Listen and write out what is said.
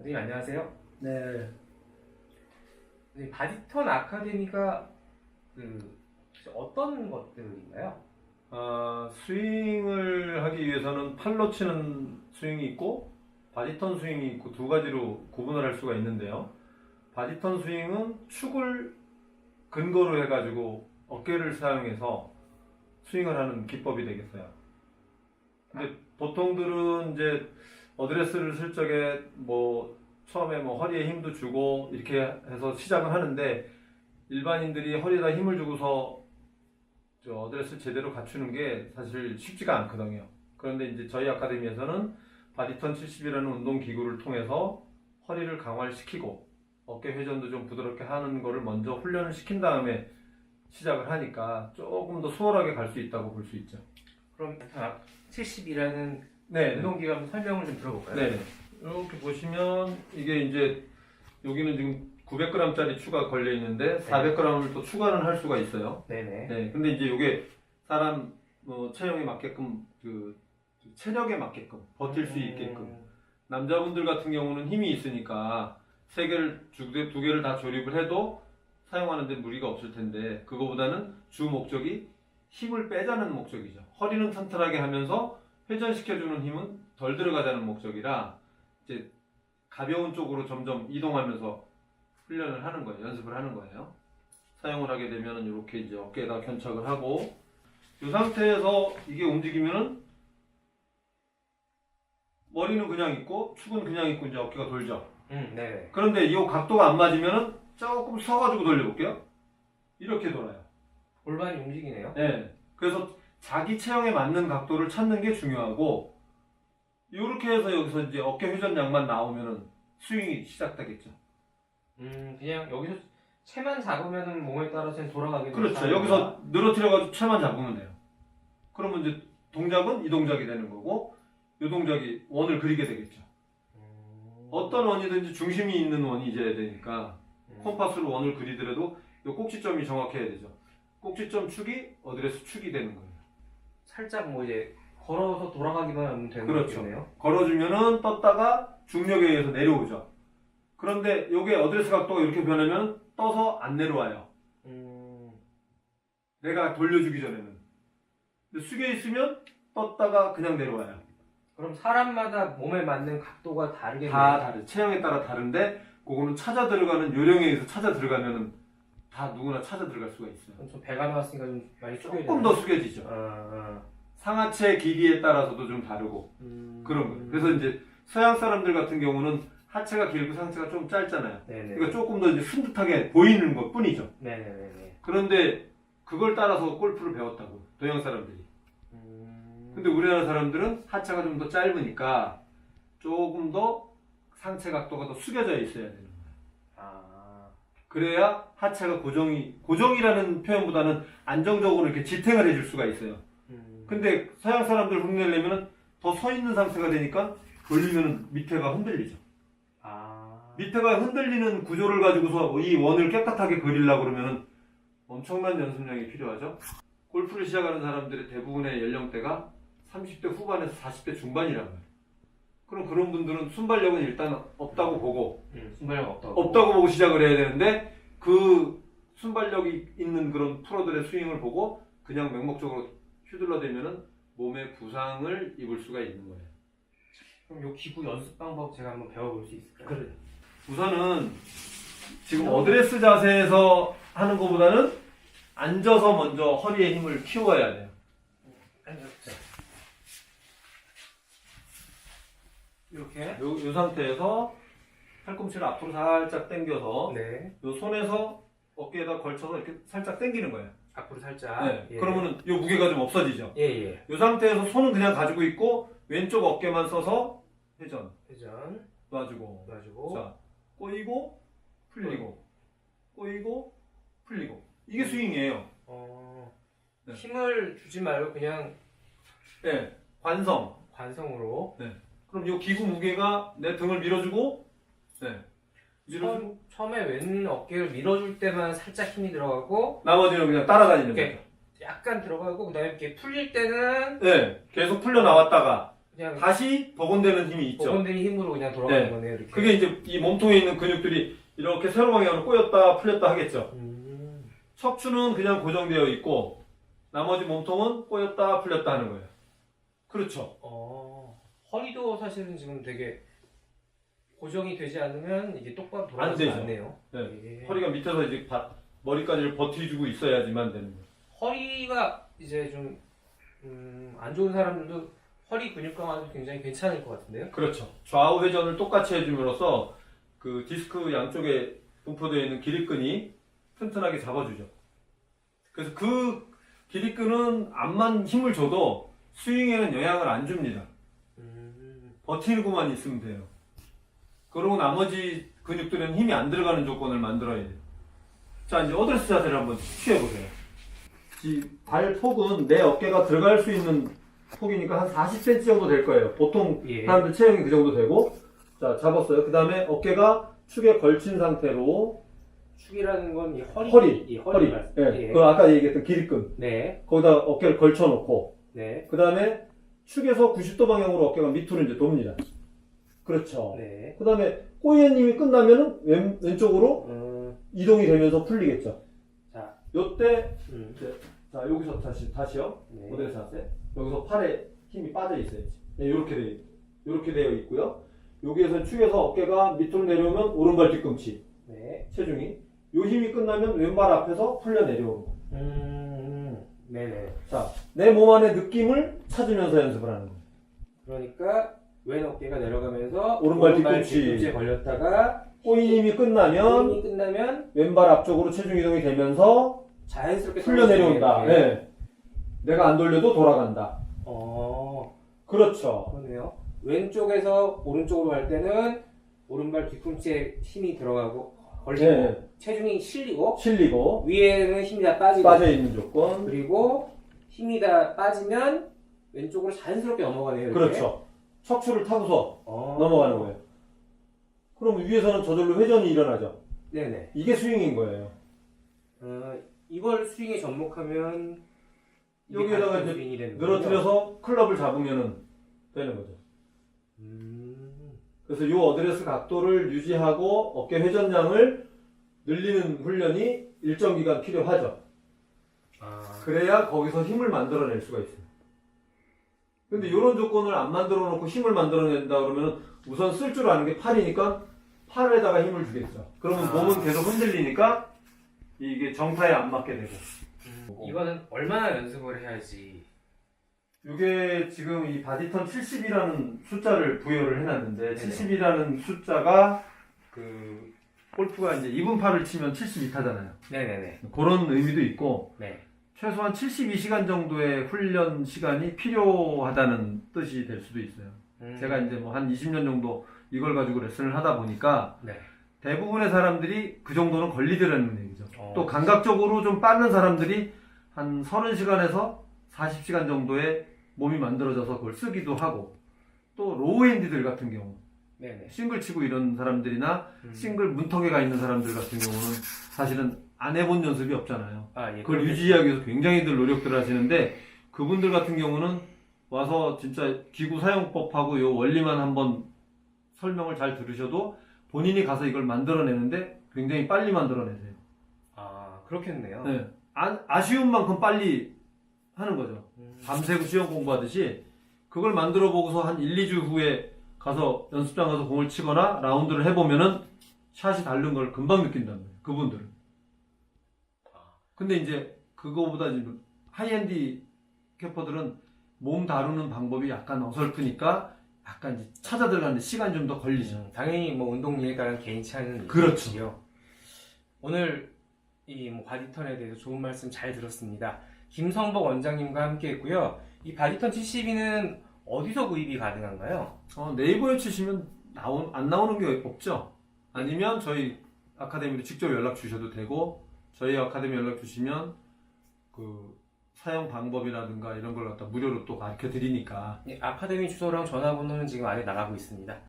선생님 안녕하세요. 네. 선생님, 바디턴 아카데미가 그 혹시 어떤 것들인가요? 아, 스윙을 하기 위해서는 팔로 치는 스윙이 있고 바디턴 스윙이 있고 두 가지로 구분을 할 수가 있는데요. 바디턴 스윙은 축을 근거로 해가지고 어깨를 사용해서 스윙을 하는 기법이 되겠어요. 근데 보통들은 이제 어드레스를 쓸 적에 뭐 처음에 뭐 허리에 힘도 주고 이렇게 해서 시작을 하는데 일반인들이 허리에다 힘을 주고서 저 어드레스를 제대로 갖추는 게 사실 쉽지가 않거든요. 그런데 이제 저희 아카데미에서는 바디턴 70이라는 운동 기구를 통해서 허리를 강화를 시키고 어깨 회전도 좀 부드럽게 하는 거를 먼저 훈련을 시킨 다음에 시작을 하니까 조금 더 수월하게 갈 수 있다고 볼 수 있죠. 그럼 70이라는 네. 운동기구 한번 설명을 좀 들어볼까요? 네. 이렇게 보시면 이게 이제 여기는 지금 900g짜리 추가 걸려 있는데 400g을 또 추가는 할 수가 있어요. 네네. 네. 근데 이제 이게 사람 뭐 체형에 맞게끔 그 체력에 맞게끔 버틸 수 있게끔 음, 남자분들 같은 경우는 힘이 있으니까 세 개를 두, 개- 두 개를 다 조립을 해도 사용하는데 무리가 없을 텐데 그거보다는 주 목적이 힘을 빼자는 목적이죠. 허리는 튼튼하게 하면서 회전시켜주는 힘은 덜 들어가자는 목적이라 이제 가벼운 쪽으로 점점 이동하면서 훈련을 하는 거예요. 연습을 하는 거예요. 사용을 하게 되면은 이렇게 이제 어깨에다 견착을 하고 이 상태에서 이게 움직이면은 머리는 그냥 있고 축은 그냥 있고 이제 어깨가 돌죠. 음, 네네. 그런데 이 각도가 안 맞으면은 조금 서가지고 돌려볼게요. 이렇게 돌아요. 골반이 움직이네요. 네. 그래서 자기 체형에 맞는 각도를 찾는 게 중요하고 이렇게 해서 여기서 이제 어깨 회전량만 나오면은 스윙이 시작되겠죠. 음, 그냥 여기서 채만 잡으면 몸에 따라서 돌아가게 그렇죠. 여기서 늘어뜨려가지고 채만 잡으면 돼요. 그러면 이제 동작은 이 동작이 되는 거고 이 동작이 원을 그리게 되겠죠. 음, 어떤 원이든지 중심이 있는 원이 이제야 되니까 음, 컴파스로 원을 그리더라도 이 꼭지점이 정확해야 되죠. 꼭지점 축이 어드레스 축이 되는 거예요. 살짝 뭐 이제 걸어서 돌아가기만 하면 되는 그렇죠. 거겠네요. 걸어주면은 떴다가 중력에 의해서 내려오죠. 그런데 이게 어드레스 각도가 이렇게 변하면 떠서 안 내려와요. 음, 내가 돌려주기 전에는. 근데 숙여 있으면 떴다가 그냥 내려와요. 그럼 사람마다 몸에 맞는 각도가 다르겠네요. 다 다르. 체형에 따라 다른데 그거는 찾아 들어가는 요령에 의해서 찾아 들어가면은 다 누구나 찾아 들어갈 수가 있어요. 그럼 좀 배가 나왔으니까 좀 많이 숙여야 조금 더 숙여지죠. 아, 아. 상하체 길이에 따라서도 좀 다르고 음, 그런 거예요. 그래서 이제 서양 사람들 같은 경우는 하체가 길고 상체가 좀 짧잖아요. 네네. 그러니까 조금 더 이제 순듯하게 보이는 것 뿐이죠. 네네네네. 그런데 그걸 따라서 골프를 배웠다고 동양 사람들이. 음, 근데 우리나라 사람들은 하체가 좀 더 짧으니까 조금 더 상체 각도가 더 숙여져 있어야 거예요. 아, 그래야 하체가 고정이 고정이라는 표현보다는 안정적으로 이렇게 지탱을 해줄 수가 있어요. 음, 근데 서양 사람들 흉내내면은 더 서 있는 상태가 되니까 돌리면 밑에가 흔들리죠. 아, 밑에가 흔들리는 구조를 가지고서 이 원을 깨끗하게 그리려고 그러면은 엄청난 연습량이 필요하죠. 골프를 시작하는 사람들의 대부분의 연령대가 30대 후반에서 40대 중반이란 말이에요. 그럼 그런 분들은 순발력은 일단 없다고 보고 음, 순발력 없다고. 없다고 보고 시작을 해야 되는데 그 순발력이 있는 그런 프로들의 스윙을 보고 그냥 맹목적으로 휘둘러대면은 몸에 부상을 입을 수가 있는 거예요. 그럼 요 기구 연습 방법 제가 한번 배워볼 수 있을까요? 그래. 우선은 지금 어드레스 자세에서 하는 것보다는 앉아서 먼저 허리에 힘을 키워야 돼요. 앉았죠. 이렇게. 요, 요 상태에서 팔꿈치를 앞으로 살짝 당겨서 네. 요 손에서 어깨에다 걸쳐서 이렇게 살짝 당기는 거예요. 앞으로 살짝. 네. 예. 그러면은 요 무게가 좀 없어지죠. 예, 예. 요 상태에서 손은 그냥 가지고 있고 왼쪽 어깨만 써서 회전 회전. 놔주고 놔주고. 자 꼬이고 풀리고 꼬이고 풀리고 이게 스윙이에요. 어, 네. 힘을 주지 말고 그냥 네. 관성. 관성으로. 그럼 이 기구 무게가 내 등을 밀어주고 네. 밀어주고 처음, 처음 에 왼 어깨를 밀어줄 때만 살짝 힘이 들어가고 나머지는 그냥 따라다니는 이렇게. 거죠. 약간 들어가고 그다음에 이렇게 풀릴 때는 네. 계속 풀려 나왔다가 그냥 다시 복원되는 힘이 있죠. 복원된 힘으로 그냥 돌아가는 네. 거네요. 이렇게. 그게 이제 이 몸통에 있는 근육들이 이렇게 세로 방향으로 꼬였다 풀렸다 하겠죠. 음. 척추는 그냥 고정되어 있고 나머지 몸통은 꼬였다 풀렸다 하는 거예요. 그렇죠. 어, 허리도 사실은 지금 되게 고정이 되지 않으면 이게 똑바로 안 돌아가지 되죠. 않네요. 네. 예. 허리가 밑에서 이제 바- 머리까지를 버티주고 있어야지만 되는 거예요. 허리가 이제 좀, 음, 안 좋은 사람들도 허리 근육 강화도 굉장히 괜찮을 것 같은데요? 그렇죠. 좌우 회전을 똑같이 해줌으로써 그 디스크 양쪽에 분포되어 있는 기립근이 튼튼하게 잡아주죠. 그래서 그 기립근은 암만 힘을 줘도 스윙에는 영향을 안 줍니다. 음, 버티고만 있으면 돼요. 그리고 나머지 근육들은 힘이 안 들어가는 조건을 만들어야 돼요. 자, 이제 어드레스 자세를 한번 취해보세요. 이발 폭은 내 어깨가 들어갈 수 있는 폭이니까 한 40cm 정도 될 거예요. 보통 예. 사람들 체형이 그 정도 되고. 자, 잡았어요. 그 다음에 어깨가 축에 걸친 상태로 축이라는 건 이 허리, 허리, 이 허리. 허리 말- 예. 예. 그 아까 얘기했던 기립근. 네, 거기다 어깨를 걸쳐놓고. 네, 그 다음에 축에서 90도 방향으로 어깨가 밑으로 이제 돕니다. 그렇죠. 네. 그 다음에 꼬이의 힘이 끝나면은 왼, 왼쪽으로 음, 이동이 되면서 풀리겠죠. 자. 요때, 음, 자, 여기서 다시, 다시요. 네. 모델 자세. 여기서 팔에 힘이 빠져 있어야지. 네, 요렇게 되어, 요렇게 되어 있고요. 여기에서 축에서 어깨가 밑으로 내려오면 오른발 뒤꿈치, 네. 체중이. 요 힘이 끝나면 왼발 앞에서 풀려 내려오는 거. 음, 네네. 자, 내 몸 안의 느낌을 찾으면서 연습을 하는 거예요. 그러니까 왼 어깨가 내려가면서 오른발 뒤꿈치. 뒤꿈치에 걸렸다가 꼬이 힘이 끝나면 힘이 끝나면 왼발 앞쪽으로 체중 이동이 되면서 자연스럽게 풀려 내려온다. 네. 내가 안 돌려도 돌아간다. 어, 그렇죠. 그러네요. 왼쪽에서 오른쪽으로 갈 때는 오른발 뒤꿈치에 힘이 들어가고 걸리고 네. 체중이 실리고 실리고 위에는 힘이 다 빠지고 빠져 있는 조건. 그리고 힘이 다 빠지면 왼쪽으로 자연스럽게 넘어가네요. 이렇게. 그렇죠. 척추를 타고서 어. 넘어가는 거예요. 그럼 위에서는 저절로 회전이 일어나죠. 네네. 이게 스윙인 거예요. 어, 이걸 스윙에 접목하면 이게 여기에다가 바디턴 이제 스윙이 되는 거군요. 늘어뜨려서 클럽을 잡으면 되는 거죠. 음, 그래서 이 어드레스 각도를 유지하고 어깨 회전량을 늘리는 훈련이 일정 기간 필요하죠. 아, 그래야 거기서 힘을 만들어낼 수가 있어요. 근데 이런 조건을 안 만들어 놓고 힘을 만들어낸다 그러면 우선 쓸 줄 아는 게 팔이니까 팔에다가 힘을 주겠죠. 그러면 아. 몸은 계속 흔들리니까 이게 정타에 안 맞게 되고. 이거는 얼마나 연습을 해야지 이게 지금 이 바디턴 70이라는 숫자를 부여를 해놨는데 네네. 70이라는 숫자가 그 골프가 이제 2분팔을 치면 72타잖아요. 네네네 그런 의미도 있고 네. 최소한 72시간 정도의 훈련 시간이 필요하다는 뜻이 될 수도 있어요. 음, 제가 이제 뭐 한 20년 정도 이걸 가지고 레슨을 하다 보니까 네. 대부분의 사람들이 그 정도는 걸리더라는 얘기죠. 어. 또 감각적으로 좀 빠른 사람들이 한 30시간에서 40시간 정도의 몸이 만들어져서 그걸 쓰기도 하고 또 로우핸디들 같은 경우 네네 싱글 치고 이런 사람들이나 음. 싱글 문턱에 가 있는 사람들 같은 경우는 사실은 안 해본 연습이 없잖아요. 아, 예, 그걸. 유지하기 위해서 굉장히들 노력들 하시는데 그분들 같은 경우는 와서 진짜 기구 사용법하고 요 원리만 한번 설명을 잘 들으셔도 본인이 가서 이걸 만들어내는데 굉장히 빨리 만들어내세요. 아 그렇겠네요 네. 아, 아쉬운 만큼 빨리 하는 거죠. 음, 밤새고 시험 공부하듯이 그걸 만들어 보고서 한 1, 2주 후에 가서 연습장 가서 공을 치거나 라운드를 해보면은 샷이 다른 걸 금방 느낀다는 거예요. 그분들은. 근데 이제 그거보다 이제 하이엔디 캐퍼들은 몸 다루는 방법이 약간 어설프니까 약간 이제 찾아 들어가는데 시간이 좀더 걸리죠. 음, 당연히 뭐 운동 이해가랑 개인치 않은 그렇죠. 얘기고요. 오늘 이뭐 바디턴에 대해서 좋은 말씀 잘 들었습니다. 김성복 원장님과 함께 했고요. 이 바디턴 72는 어디서 구입이 가능한가요? 어, 네이버에 치시면 나온, 안 나오는 게 없죠. 아니면 저희 아카데미로 직접 연락 주셔도 되고 저희 아카데미 연락 주시면 그 사용 방법이라든가 이런 걸 갖다 무료로 또 가르쳐 드리니까 예, 아카데미 주소랑 전화번호는 지금 안에 나가고 있습니다.